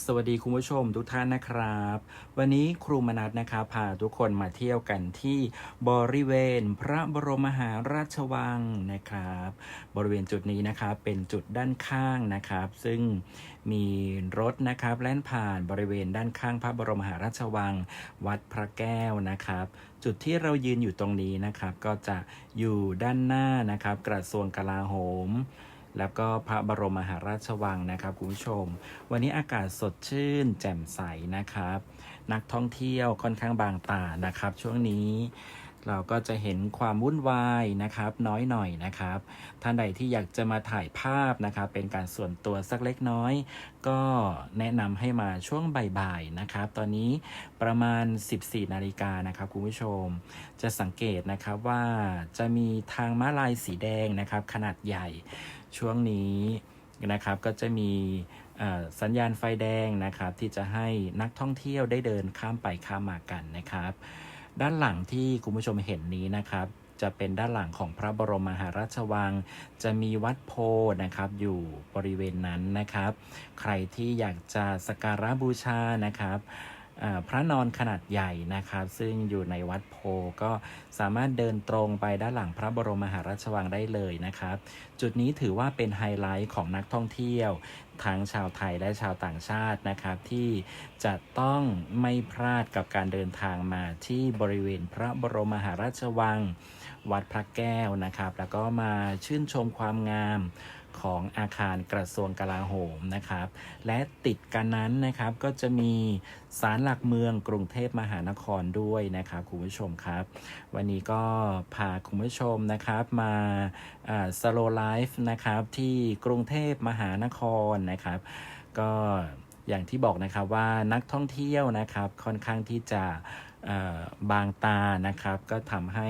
สวัสดีคุณผู้ชมทุกท่านนะครับ วันนี้ครูมนัสนะครับพาทุกคนมาเที่ยวกันที่บริเวณพระบรมมหาราชวังนะครับ บริเวณจุดนี้นะครับเป็นจุดด้านข้างนะครับ ซึ่งมีรถนะครับแล่นผ่านบริเวณด้านข้างพระบรมมหาราชวัง วัดพระแก้วนะครับ จุดที่เรายืนอยู่ตรงนี้นะครับ ก็จะอยู่ด้านหน้านะครับ กระทรวงกลาโหม แล้วก็พระบรมมหาราชวังนะครับคุณผู้ชม วันนี้อากาศสดชื่น แจ่มใสนะครับ นักท่องเที่ยวค่อนข้างบางตานะครับ ช่วงนี้ เราก็จะเห็นความวุ่นวายนะครับ น้อยหน่อยนะครับ ท่านใดที่อยากจะมาถ่ายภาพนะครับ เป็นการส่วนตัวสักเล็กน้อย ก็แนะนำให้มาช่วงบ่ายๆนะครับ ตอนนี้ประมาณ 14 นาฬิกานะครับคุณผู้ชม จะสังเกตนะครับว่าจะมีทางม้าลายสีแดงนะครับ ขนาดใหญ่ช่วงนี้นะครับก็จะมีสัญญาณไฟแดงนะครับ ที่จะให้นักท่องเที่ยวได้เดินข้ามไปข้ามมากันนะครับ ด้านหลังที่คุณผู้ชมเห็นนี้นะครับ จะเป็นด้านหลังของพระบรมมหาราชวัง จะมีวัดโพนะครับ อยู่บริเวณนั้นนะครับ ใครที่อยากจะสักการะบูชานะครับ พระนอนขนาดใหญ่นะครับซึ่งอยู่ในวัดโพก็สามารถเดินตรงไปด้านหลังพระบรมมหาราชวังได้เลยนะครับ จุดนี้ถือว่าเป็นไฮไลท์ของนักท่องเที่ยวทั้งชาวไทยและชาวต่างชาตินะครับ ที่จะต้องไม่พลาดกับการเดินทางมาที่บริเวณพระบรมมหาราชวัง วัดพระแก้วนะครับ แล้วก็มาชื่นชมความงาม ของอาคารกระทรวงกลาโหมนะครับ และติดกันนั้นนะครับก็จะมีศาลหลักเมืองกรุงเทพมหานครด้วยนะครับคุณผู้ชมครับ วันนี้ก็พาคุณผู้ชมนะครับมาสโลไลฟ์นะครับที่กรุงเทพมหานครนะครับ ก็อย่างที่บอกนะครับว่านักท่องเที่ยวนะครับค่อนข้างที่จะ บางตานะครับ ก็ทำให้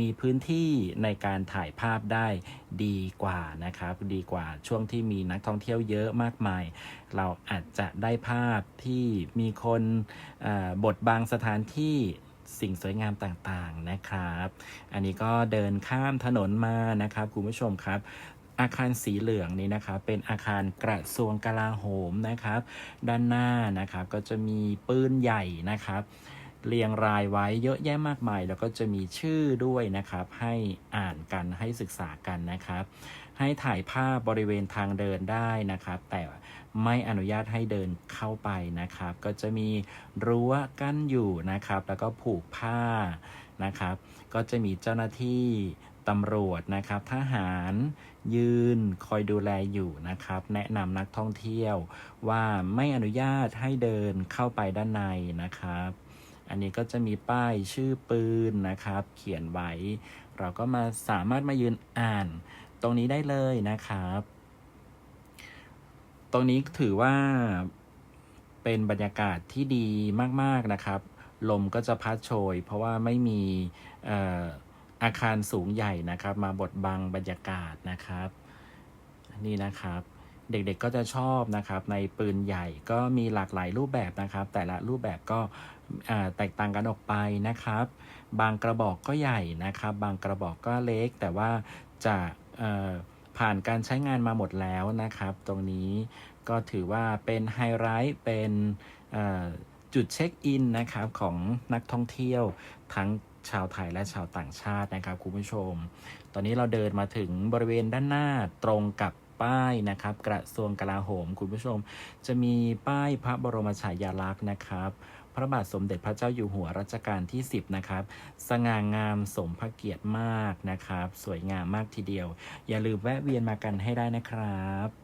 มีพื้นที่ในการถ่ายภาพได้ดีกว่านะครับ ดีกว่าช่วงที่มีนักท่องเที่ยวเยอะมากมาย เราอาจจะได้ภาพที่มีคนบดบังสถานที่สิ่งสวยงามต่างๆนะครับ อันนี้ก็เดินข้ามถนนมานะครับคุณผู้ชมครับอาคารสีเหลืองนี้นะครับเป็นอาคารกระทรวงกลาโหมนะครับ ด้านหน้านะครับก็จะมีปืนใหญ่นะครับ เรียงรายไว้เยอะแยะมากมาย แล้วก็จะมีชื่อด้วยนะครับ ให้อ่านกันให้ศึกษากันนะครับ ให้ถ่ายภาพบริเวณทางเดินได้นะครับ แต่ไม่อนุญาตให้เดินเข้าไปนะครับ ก็จะมีรั้วกั้นอยู่นะครับ แล้วก็ผูกผ้านะครับ ก็จะมีเจ้าหน้าที่ตำรวจนะครับทหารยืนคอยดูแลอยู่นะครับ แนะนำนักท่องเที่ยวว่าไม่อนุญาตให้เดินเข้าไปด้านในนะครับ อันนี้ก็จะมีป้ายชื่อปืนนะครับ เขียนไว้ เราก็มาสามารถมายืนอ่าน ตรงนี้ได้เลยนะครับ ตรงนี้ถือว่าเป็นบรรยากาศที่ดีมาก ๆนะครับ ลมก็จะพัดโชย เพราะว่าไม่มีออาคารสูงใหญ่นะครับ มาบดบังบรรยากาศนะครับ นี่นะครับ เด็กๆก็จะชอบนะครับในปืนใหญ่ก็มีหลากหลายรูปแบบนะครับ แต่ละรูปแบบก็แตกต่างกันออกไปนะครับ บางกระบอกก็ใหญ่นะครับ บางกระบอกก็เล็ก แต่ว่าจะผ่านการใช้งานมาหมดแล้วนะครับ ตรงนี้ก็ถือว่าเป็นไฮไลท์เป็นจุดเช็คอินนะครับของนักท่องเที่ยวทั้งชาวไทยและชาวต่างชาตินะครับคุณผู้ชม ตอนนี้เราเดินมาถึงบริเวณด้านหน้าตรงกับ ป้ายนะครับ กระทรวงกลาโหมคุณผู้ชม จะมีป้ายพระบรมฉายาลักษณ์นะครับ พระบาทสมเด็จพระเจ้าอยู่หัวรัชกาลที่ 10 นะครับ สง่างามสมพระเกียรติมากนะครับ สวยงามมากทีเดียว อย่าลืมแวะเวียนมากันให้ได้นะครับ